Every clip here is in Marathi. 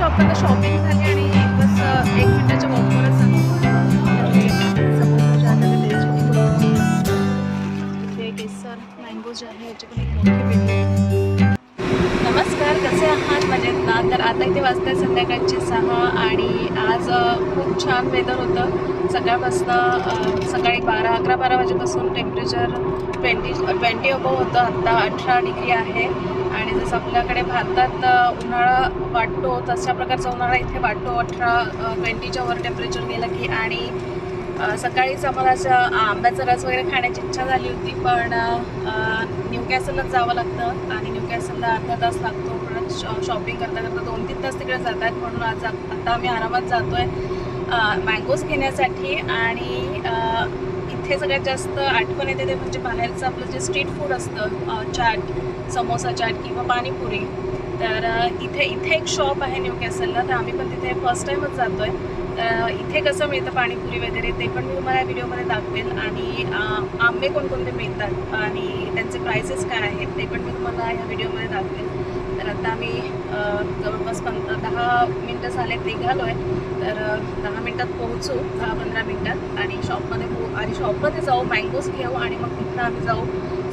शॉपमध्ये शॉपिंग झाली आणि बस एक मिनिटाच्या वॉकवरच इथे केसर मँगो जे आहे याची पण नमस्कार कसे आहात? मजेत ना? तर आता इथे वाजते संध्याकाळचे सहा आणि आज खूप छान वेदर होतं. सकाळपासनं सकाळी बारा अकरा बारा वाजेपासून टेम्परेचर ट्वेंटी ट्वेंटी अबव होतं. आत्ता अठरा डिग्री आहे. आणि जसं आपल्याकडे भारतात उन्हाळा वाटतो तशा प्रकारचा उन्हाळा इथे वाटतो. अठरा ट्वेंटीच्या वर टेम्परेचर गेलं की आणि सकाळीच आम्हाला असं आंब्याचा रस वगैरे खाण्याची इच्छा झाली होती पण न्यू कॅसललाच जावं लागतं. आणि न्यू कॅसलला अर्धा तास लागतो. परत शॉ शॉपिंग करता करता दोन तीन तास तिकडे जातात. म्हणून आज आत्ता आता आम्ही आरामात जातो आहे मँगोज घेण्यासाठी आणि इथे सगळ्यात जास्त आठवण येते ते म्हणजे बाहेरचं आपलं जे स्ट्रीट फूड असतं चाट. समोसा चाट किंवा पाणीपुरी. तर इथे इथे एक शॉप आहे न्यू कॅसलला तर आम्ही पण तिथे फर्स्ट टाईमच जातो आहे तर इथे कसं मिळतं पाणीपुरी वगैरे ते पण मी तुम्हाला व्हिडिओमध्ये दाखवेल. आणि आंबे कोणकोणते मिळतात? आणि त्यांचे प्राइसेस काय आहेत ते पण मी तुम्हाला ह्या व्हिडिओमध्ये दाखवेल. तर आता आम्ही जवळपास पं दहा मिनटं झाले निघालो आहे तर दहा मिनटात पोहोचू दहा पंधरा मिनटात. आणि शॉपमध्ये पो आणि शॉपमध्ये जाऊ मँगोज घेऊ आणि मग तिथं आम्ही जाऊ.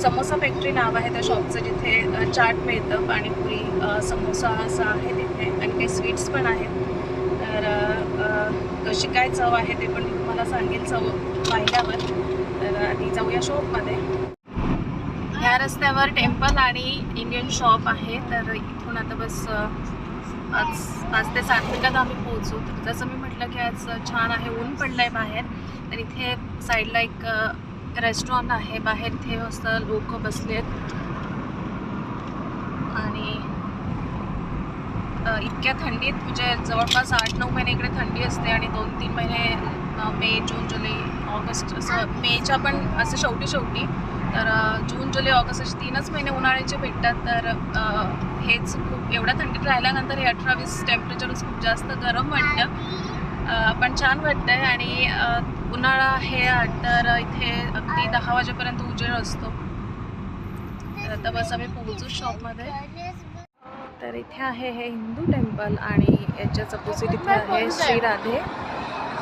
समोसा फॅक्टरी नाव आहे त्या शॉपचं जिथे चाट मिळतं पाणीपुरी समोसा असं आहे तिथे. आणि काही स्वीट्स पण आहेत. तर कशी काय चव आहे ते पण मी तुम्हाला सांगेल चव पाहिल्यावर. तर आधी जाऊया शॉपमध्ये. ह्या रस्त्यावर टेम्पल आणि इंडियन शॉप आहे. तर इथून आता बस आज पाच ते सात मिनिटात आम्ही पोहोचू. तर जसं मी म्हटलं की आज छान आहे ऊन पडलं आहे बाहेर. तर इथे साईडला एक रेस्टॉरंट आहे. बाहेर इथे मस्त लोक बसले आहेत आणि इतक्या थंडीत म्हणजे जवळपास आठ नऊ महिने इकडे थंडी असते आणि दोन तीन महिने मे जून जुलै ऑगस्ट असं मेच्या पण असं शेवटी शेवटी. तर जून जुलै ऑगस्ट असे तीनच महिने उन्हाळ्याचे भेटतात. तर हेच खूप एवढ्या थंडीत राहिल्यानंतर हे अठरा वीस टेम्परेचरच खूप जास्त गरम वाटतं. पण छान वाटतं आहे आणि उन्हाळा हे तर इथे अगदी दहा वाजेपर्यंत उजेड असतो. तर आता बस आम्ही पोहोचू शॉपमध्ये तर इथे आहे हे हिंदू टेम्पल आणि याच्याच अपोजिट इथे आहे श्री राधे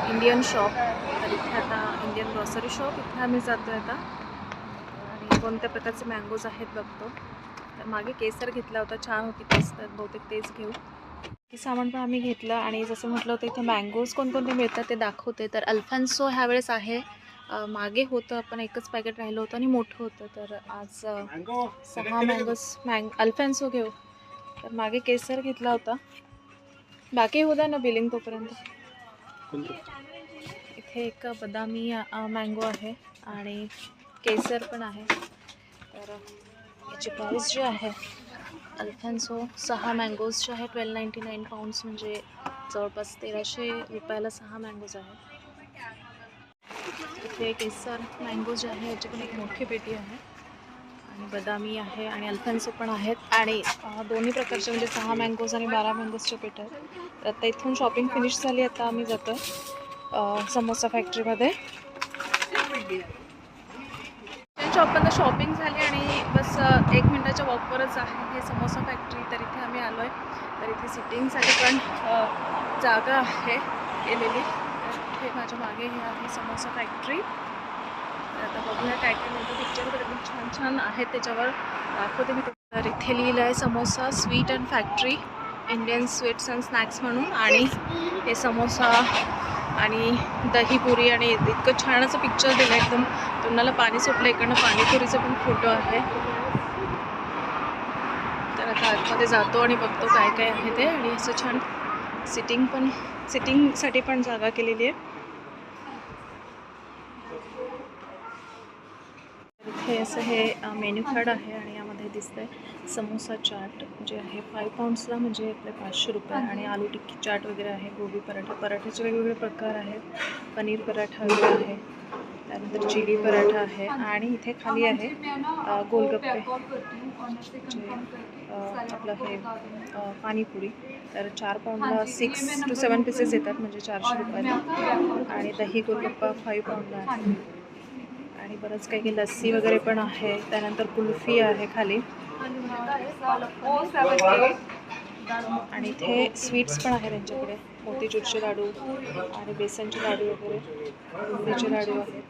इंडियन शॉप. तर इथे आता इंडियन ग्रॉसरी शॉप इथे आम्ही जातो आता. आणि कोणत्या प्रकारचे मँगोज आहेत बघतो. मागे केसर घेतला होता छान होती टेस्ट तर बहुतेक तेच घेऊ. की सामान पण आम्ही घेतलं आणि जसं म्हटलं होतं इथे मँगोज कोणकोणते मिळतात ते दाखवते. तर अल्फान्सो ह्यावेळेस आहे. मागे होतं पण एकच पॅकेट राहिलं होतं आणि मोठं होतं. तर आज सहा मँगोज मँग अल्फॅन्सो घेऊ. तर मागे केसर घेतला होता. बाकी होता ना बिलिंग तोपर्यंत. इथे एक बदामी मँगो आहे आणि केसर पण आहे. तर त्याची प्राईस जी आहे अल्फॅन्सो सहा मँगोज जे आहे ट्वेल्व नाईंटी नाईन पाऊंड्स म्हणजे जवळपास तेराशे रुपयाला सहा मँगोज आहे. इथे केसर मँगो जे आहे याची पण एक मोठी पेटी आहे. आणि बदामी आहे आणि अल्फॅन्सो पण आहेत. आणि दोन्ही प्रकारचे म्हणजे सहा मँगोज आणि बारा मँगोजच्या पेट आहेत. तर आता इथून शॉपिंग फिनिश झाली. आता आम्ही जातो समोसा फॅक्टरीमध्ये शॉपमधनं शॉपिंग झाली आणि बस एक मिनटाच्या वॉकवरच आहे. हे समोसा फॅक्टरी तर इथे आम्ही आलो आहे तर इथे सिटिंगसाठी पण जागा आहे केलेली तर माझ्या मागे हे आहे समोसा फॅक्टरी तर आता बघूया काय काय मिळतं पिक्चर पण छान छान आहेत त्याच्यावर. दाखवते मी तर इथे लिहिलं आहे samosa sweet and factory Indian sweets and snacks म्हणून. आणि हे समोसा आणि दहीपुरी आणि इतकं छान असं पिक्चर दिलं आहे एकदम. तोंडाला पाणी सुटलं इकडनं पाणीपुरीचा पण फोटो आहे. तर आता आतमध्ये जातो आणि बघतो काय काय आहे ते. आणि असं छान सिटिंग पण सिटिंगसाठी पण जागा केलेली आहे. इथे असं हे मेन्यू कार्ड आहे आणि यामध्ये दिसतंय समोसा चाट जे आहे फाय पाऊंड्सला म्हणजे आपले पाचशे रुपये आणि आलू टिक्की चाट वगैरे आहे गोबी पराठा पराठ्याचे वेगवेगळे प्रकार आहेत. पनीर पराठा वगैरे आहे त्यानंतर चिली पराठा आहे आणि इथे खाली आहे गोलगप्पे. जे आपलं हे पाणीपुरी. तर चार पाऊंडला सिक्स टू सेवन पीसेस येतात म्हणजे चारशे रुपयाला. आणि दही गोलगप्पा फाईव्ह पाऊंडला आहे. आणि बरंच काही काही लस्सी वगैरे पण आहे. त्यानंतर कुल्फी आहे खाली. आणि इथे स्वीट्स पण आहे त्यांच्याकडे. मोतीचूरचे लाडू आणि बेसनचे लाडू वगैरे बुंदीचे लाडू आहेत.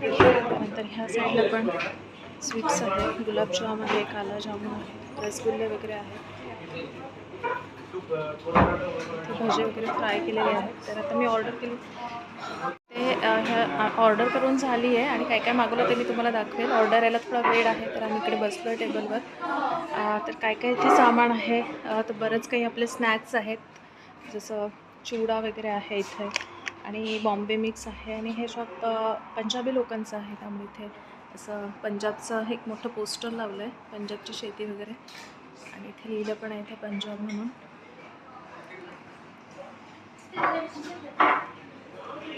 त्यानंतर ह्या साईडला पण स्वीट्स आहेत. गुलाबजाम आहे काला जामून आहे रसगुल्ले वगैरे आहेत. इथे भजे वगैरे फ्राय केलेले आहेत. तर आता मी ऑर्डर केली. हे ह्या ऑर्डर करून झाली आहे आणि काय काय मागवलं ते मी तुम्हाला दाखवेल. ऑर्डर यायला थोडा वेळ आहे तर आम्ही इकडे बसलो आहे टेबलवर तर काय काय इथे सामान आहे? तर बरंच काही आपले स्नॅक्स आहेत. जसं चिवडा वगैरे आहे इथे आणि बॉम्बे मिक्स आहे आणि हे शॉप पंजाबी लोकांचं आहे त्यामुळे इथे असं पंजाबचं एक मोठं पोस्टर लावलं आहे पंजाबची शेती वगैरे. आणि इथे लिहिलं पण आहे इथे पंजाब म्हणून.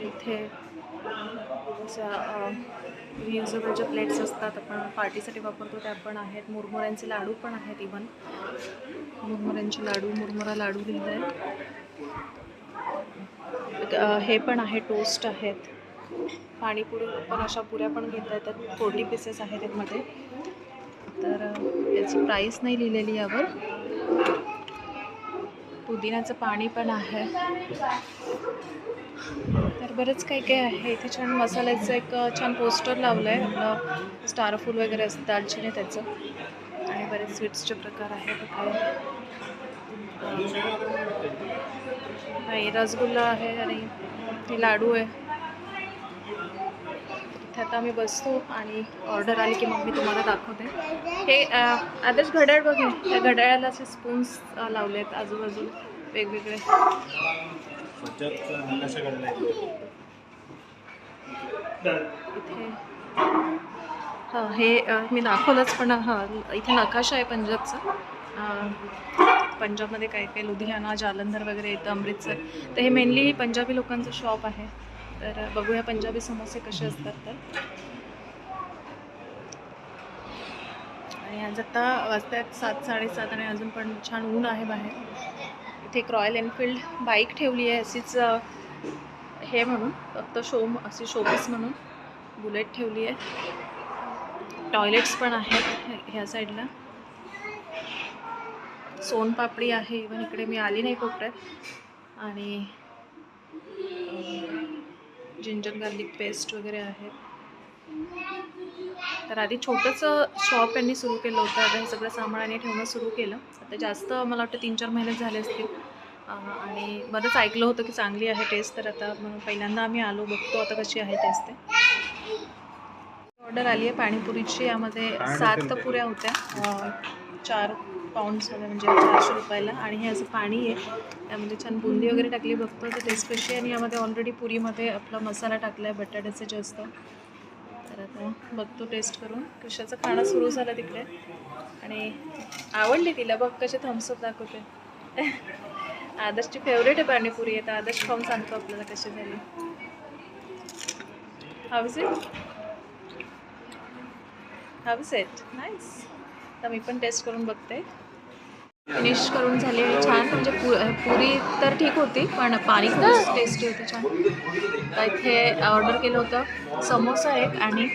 इथे अशा रियुजेबल ज्या प्लेट्स असतात आपण पार्टीसाठी वापरतो त्या पण आहेत. मुरमुऱ्यांचे लाडू पण आहेत इवन मुरमुऱ्यांचे लाडू मुरमुरा लाडू लिहिलं आहे हे पण आहे टोस्ट आहेत. पाणीपुरी पण अशा पुऱ्या पण घेता येतात फोर्टी पीसेस आहेत यामध्ये. तर याची प्राईस नाही लिहिलेली यावर. पुदिन्याचं पाणी पण आहे. तर बरंच काही काही आहे. इथे छान मसाल्याचं एक छान पोस्टर लावलं आहे आपलं स्टारफूल वगैरे असतं दालचिनी त्याचं. आणि बरेच स्वीट्सचे प्रकार आहेत नाही रसगुल्ला आहे आणि हे लाडू आहे. इथे आता आम्ही बसतो आणि ऑर्डर आली की मग मी तुम्हाला दाखवते. हे आदर्श घड्याळ बघे त्या घड्याळाला असे स्पून्स लावले आहेत आजूबाजूला. वेगवेगळे. हां हे मी दाखवलंच पण हां इथे नकाशा आहे पंजाबचा. पंजाबमध्ये काय काय लुधियाना जालंधर वगैरे येतं अमृतसर. तर हे मेनली पंजाबी लोकांचं शॉप आहे. तर बघूया पंजाबी समोसे कसे असतात तर. आणि आज आता वाजतायत सात साडेसात आणि अजून पण छान ऊन आहे बाहेर. इथे एक रॉयल एनफिल्ड बाईक ठेवली आहे अशीच हे म्हणून फक्त शो अशी शोपीस म्हणून बुलेट ठेवली आहे. टॉयलेट्स पण आहेत ह्या साईडला सोनपापडी आहे इवन इकडे मी आली नाही कोपऱ्यात. आणि जिंजर गार्लिक पेस्ट वगैरे आहे. तर आधी छोटंसं शॉप यांनी सुरू केलं होतं. आता हे सगळं सामान आणि ठेवणं सुरू केलं. आता जास्त मला वाटतं तीन चार महिने झाले असतील. आणि बरंच ऐकलं होतं की चांगली आहे टेस्ट तर आता म्हणून पहिल्यांदा आम्ही आलो बघतो आता कशी आहे टेस्ट ते. ऑर्डर आली आहे पाणीपुरीची यामध्ये सात पुऱ्या होत्या. चार पाऊंड्स होत्या म्हणजे चारशे रुपयाला. आणि हे असं पाणी आहे. त्यामध्ये छान बुंदी वगैरे टाकली बघतो तर टेस्ट कशी आहे. आणि यामध्ये ऑलरेडी पुरीमध्ये आपला मसाला टाकला आहे बटाट्याचं जास्त. तर आता बघतो टेस्ट करून कशाचं खाणं सुरू झालं तिकडे. आणि आवडली तिला बघ कसे थम्सअप दाखवते. आदर्शची फेवरेट आहे पाणीपुरी. आहे तर आदर्श खाऊन सांगतो आपल्याला कशी झाली. How's it how's it nice तर मी पण टेस्ट करून बघते. फिनिश करून झाली छान. म्हणजे पु पुरी तर ठीक होती पण पाणी खूप टेस्टी होतं छान. तर इथे ऑर्डर केलं होतं समोसा एक आणि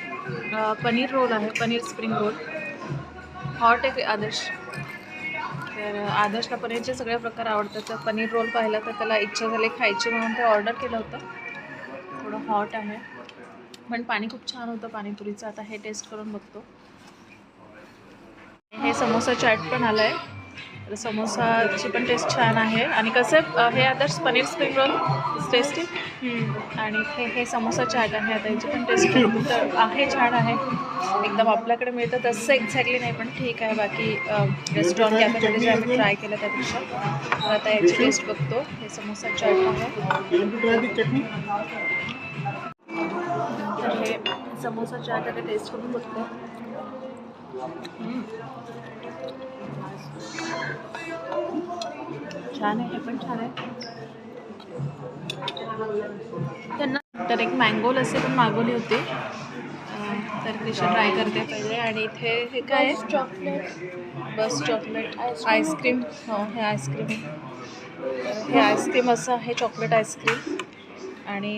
पनीर रोल आहे पनीर स्प्रिंग रोल हॉट एक आदर्श. तर आदर्शला पनीरचे सगळे प्रकार आवडतात. तर पनीर रोल पाहिला तर त्याला इच्छा झाली खायची म्हणून ते ऑर्डर केलं होतं. थोडं हॉट आहे. पण पाणी खूप छान होतं पाणीपुरीचं. आता हे टेस्ट करून बघतो. हे समोसा चाट पण आलं आहे तर समोसाची पण टेस्ट छान आहे. आणि कसं हे Adarsh paneer spring roll tasty आणि हे हे समोसा चाट आहे. आता याची पण टेस्ट तर आहे छान आहे. एकदम आपल्याकडे मिळतं तसं एक्झॅक्टली नाही पण ठीक आहे. बाकी रेस्टॉरंट कॅफेमध्ये जे आम्ही ट्राय केलं त्यापेक्षा. तर आता याची टेस्ट बघतो. हे समोसा चाट आहे. तर हे समोसा चाट आता टेस्ट करून बघतो. छान आहे हे पण छान आहे. त्यांना तर एक मँगो लस्सी पण मागवली होती. तर कशी ट्राय करते पहिले. आणि इथे हे काय आहे? चॉकलेट बस चॉकलेट आईस्क्रीम हो हे आईस्क्रीम हे आईस्क्रीम असं आहे चॉकलेट आईस्क्रीम आणि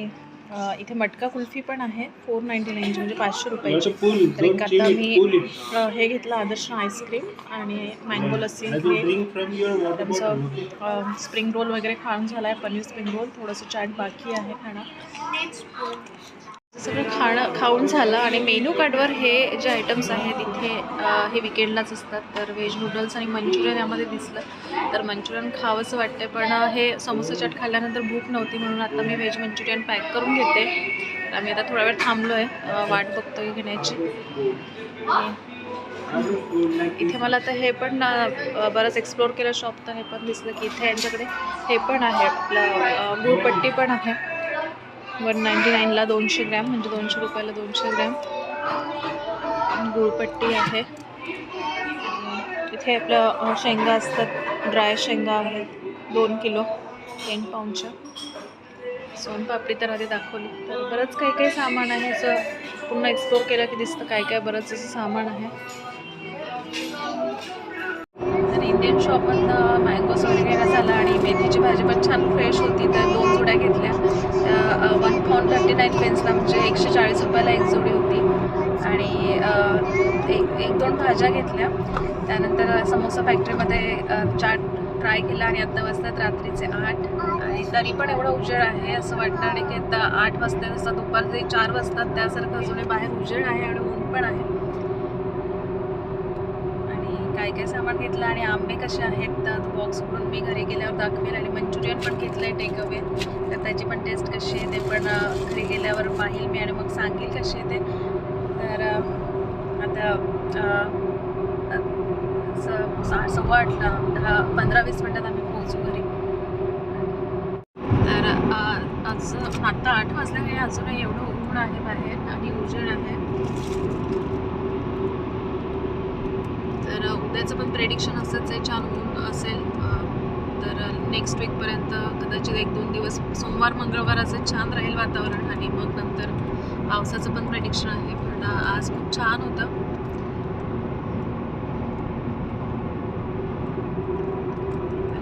इथे मटका कुल्फी पण आहे फोर नाईन्टी नाईनची म्हणजे पाचशे रुपयाची pool. तर एक आता. मी हे घेतलं आदर्श आईस्क्रीम आणि मँगो लस्सी? त्यांचं स्प्रिंग रोल वगैरे खाऊन झाला आहे पनीर स्प्रिंग रोल थोडंसं चाट बाकी आहे खाणं सगळं खाणं खाऊन झालं आणि मेनू कार्डवर हे जे आयटम्स आहेत इथे हे विकेंडलाच असतात. तर व्हेज नूडल्स आणि मंचुरियन यामध्ये दिसलं. तर मंचुरियन खावंसं वाटतं पण हे समोसा चाट खाल्ल्यानंतर भूक नव्हती म्हणून आता मी व्हेज मंचुरियन पॅक करून घेते. आम्ही आता थोडा वेळ थांबलो आहे वाट बघतो घेण्याची. इथे मला आता हे पण बरंच एक्सप्लोअर केलं शॉप तर हे पण दिसलं की इथे यांच्याकडे हे पण आहे आपलं गुळपट्टी पण आहे. वन नाईंटी नाईनला दोनशे ग्रॅम म्हणजे दोनशे रुपयाला दोनशे ग्रॅम. गुळपट्टी आहे. इथे आपलं शेंगा असतात. ड्राय शेंगा आहेत. दोन किलो टेन पाऊंडच्या. सोनपापडी तर आधी दाखवली. तर बरंच काही काही सामान आहे. असं पूर्ण एक्सप्लोर केलं की दिसतं काय काय बरंच असं सामान आहे. इंडियन शॉपमधनं मँगोज वगैरे घेणं झालं आणि मेथीची भाजी पण छान फ्रेश होती. तर दोन जुड्या घेतल्या. वन पाऊंड थर्टी नाईन पेन्सला म्हणजे एकशे चाळीस रुपयाला एक जोडी होती. आणि एक एक दोन भाज्या घेतल्या. त्यानंतर समोसा फॅक्टरीमध्ये चाट ट्राय केला आणि आत्ता वाजतात रात्रीचे आठ. आणि तरी पण एवढा उजेड आहे असं वाटणार नाही की आता आठ वाजता जसं दुपारचे चार वाजतात. त्यासारखं अजूनही बाहेर उजेड आहे आणि ऊन पण आहे आणि काय काय सामान घेतलं आणि आंबे कसे आहेत तर बॉक्स उघडून मी घरी गेल्यावर दाखवेल आणि मंचुरियन पण घेतलं आहे टेक अवे तर त्याची पण टेस्ट कशी आहे ते पण घरी गेल्यावर पाहील मी आणि मग सांगेल कशी आहे ते. तर आता असं वाटलं सव्वा आठला दहा पंधरा वीस मिनटात आम्ही पोहोचू घरी. तर आज आत्ता आठ वाजल्यामुळे अजूनही एवढं ऊन आहे बाहेर आणि उजेड आहे. उद्याचं पण प्रेडिक्शन असंच आहे छान ऊन असेल तर नेक्स्ट वीकपर्यंत कदाचित एक दोन दिवस सोमवार मंगळवार असं छान राहील वातावरण आणि मग नंतर पावसाचं पण प्रेडिक्शन आहे. पण आज खूप छान होतं.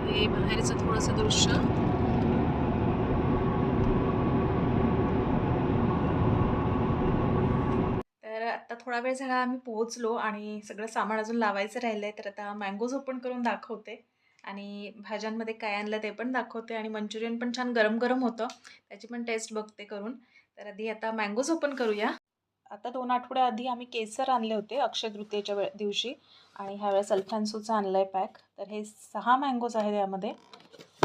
हे बाहेरचं थोडंसं दृश्य तर आता थोडा वेळ झाला आम्ही पोहोचलो आणि सगळं सामान अजून लावायचं राहिलं आहे तर आता मँगोज ओपन करून दाखवते. आणि भाज्यांमध्ये काय आणलं ते पण दाखवते आणि मंचुरियन पण छान गरम गरम होतं त्याची पण टेस्ट बघते करून. तर आधी आता मँगोज ओपन करूया. आता दोन आठवड्या आधी आम्ही केसर आणले होते अक्षय तृतीयेच्या वेळ दिवशी आणि ह्यावेळेस अल्फान्सोचं आणलं आहे पॅक तर हे सहा मँगोज आहेत यामध्ये.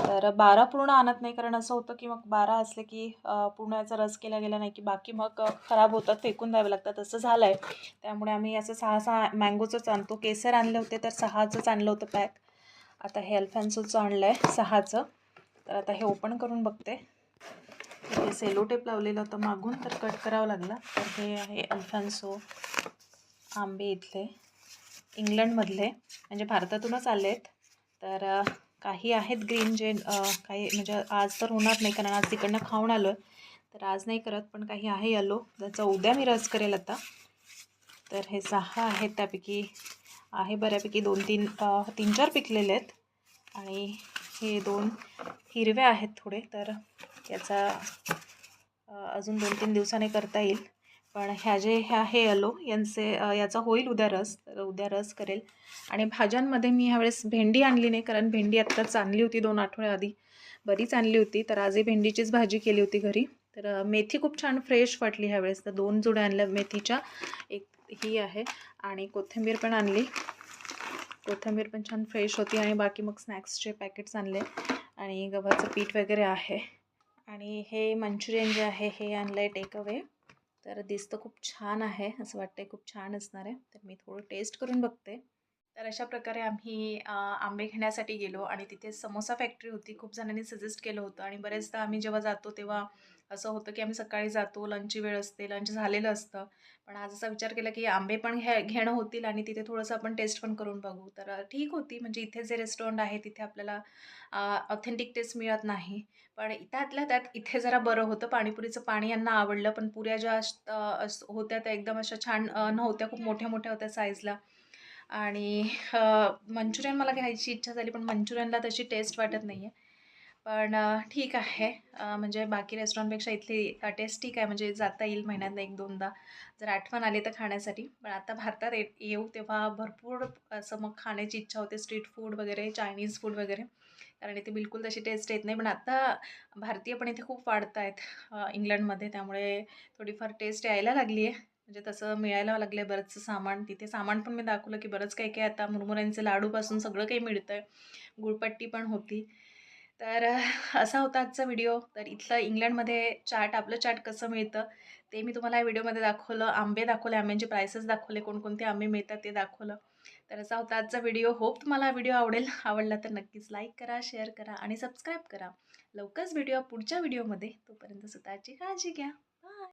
तर बारा पूर्ण आणत नाही कारण असं होतं की मग बारा असले की पूर्ण याचा रस केला गेला नाही की बाकी मग खराब होतात फेकून द्यावे लागतात असं झालं आहे त्यामुळे आम्ही असं सहा सहा मँगोचंच आणतो. केसर आणले होते तर सहाचंच आणलं होतं पॅक. आता हे अल्फॅन्सोचं आणलं आहे सहाचं. तर आता हे ओपन करून बघते. हे सेलो टेप लावलेलं होतं मागून तर कट करावं लागला. तर हे आहे अल्फान्सो आंबे इथले. इंग्लंडमधले म्हणजे भारतातूनच आले आहेत तर काही आहेत ग्रीन जे काही म्हणजे आज तर होणार नाही कारण आज तिकडनं खाऊन आलो तर आज नाही करत पण काही आहे यलो ज्याचा उद्या मी रस करेल आता. तर हे सहा आहेत त्यापैकी आहे बऱ्यापैकी दोन तीन तीन चार पिकलेले आहेत. आणि हे दोन हिरवे आहेत थोडे तर याचा अजून दोन तीन दिवसाने करता येईल. पण ह्या जे ह्या हे अलो यांचे याचा होईल उद्या रस तर उद्या रस करेल. आणि भाज्यांमध्ये मी ह्यावेळेस भेंडी आणली नाही कारण भेंडी आत्ताच आणली होती दोन आठवड्याआधी बरीच आणली होती तर आजही भेंडीचीच भाजी केली होती घरी. तर मेथी खूप छान फ्रेश वाटली ह्यावेळेस. तर दोन जुड्या आणल्या मेथीच्या. एक ही आहे. आणि कोथिंबीर पण आणली. कोथिंबीर पण छान फ्रेश होती आणि बाकी मग स्नॅक्सचे पॅकेट्स आणले. आणि गव्हाचं पीठ वगैरे आहे. आणि हे मंचुरियन जे आहे हे आणलं आहे टेकअवे. तर दिसतं खूप छान आहे असं वाटतंय खूप छान असणार आहे. तर मी थोडं टेस्ट करून बघते. तर अशा प्रकारे आम्ही आंबे घेण्यासाठी गेलो आणि तिथे समोसा फॅक्टरी होती. खूप जणांनी सजेस्ट केलं होतं आणि बरेचदा आम्ही जेव्हा जातो तेव्हा असं होतं की आम्ही सकाळी जातो लंचची वेळ असते लंच झालेलं असतं. पण आज असा विचार केला की आंबे पण घ्या घेणं होतील आणि तिथे थोडंसं आपण टेस्ट पण करून बघू. तर ठीक होती. म्हणजे इथे जे रेस्टॉरंट आहे तिथे आपल्याला ऑथेंटिक टेस्ट मिळत नाही. पण त्यातल्या त्यात इथे जरा बरं होतं. पाणीपुरीचं पाणी यांना आवडलं. पण पुऱ्या ज्या होत्या त्या एकदम अशा छान नव्हत्या. खूप मोठ्या मोठ्या होत्या साईजला आणि मंचुरियन मला घ्यायची इच्छा झाली पण मंचुरियनला तशी टेस्ट वाटत नाही आहे पण ठीक आहे. म्हणजे बाकी रेस्टॉरंटपेक्षा इथली टेस्ट ठीक आहे म्हणजे जाता येईल महिन्यात एक दोनदा. जर आठवण आली तर खाण्यासाठी. पण आता भारतात ये येऊ तेव्हा भरपूर असं मग खाण्याची इच्छा होते. स्ट्रीट फूड वगैरे चायनीज फूड वगैरे. कारण इथे बिलकुल तशी टेस्ट येत नाही. पण आता भारतीय पण इथे खूप वाढत आहेत इंग्लंडमध्ये. त्यामुळे थोडीफार टेस्ट यायला लागली आहे म्हणजे तसं मिळायला लागलं आहे बरंचसं सामान. तिथे सामान पण मी दाखवलं की बरंच काही काही आता मुरमुऱ्यांचे लाडूपासून सगळं काही मिळतं आहे गुळपट्टी पण होती. तर असा होता आजचा व्हिडिओ. तर इथलं इंग्लंडमध्ये चाट आपलं चाट कसं मिळतं ते मी तुम्हाला या व्हिडिओमध्ये दाखवलं. आंबे दाखवले आंब्यांचे प्रायसेस दाखवले कोणकोणते आंबे मिळतात ते दाखवलं. तर असा होता आजचा व्हिडिओ. होप तुम्हाला हा व्हिडिओ आवडेल. आवडला तर नक्कीच लाईक करा शेअर करा आणि सबस्क्राईब करा. लवकरच व्हिडिओ पुढच्या व्हिडिओमध्ये. तोपर्यंत स्वतःची काळजी घ्या.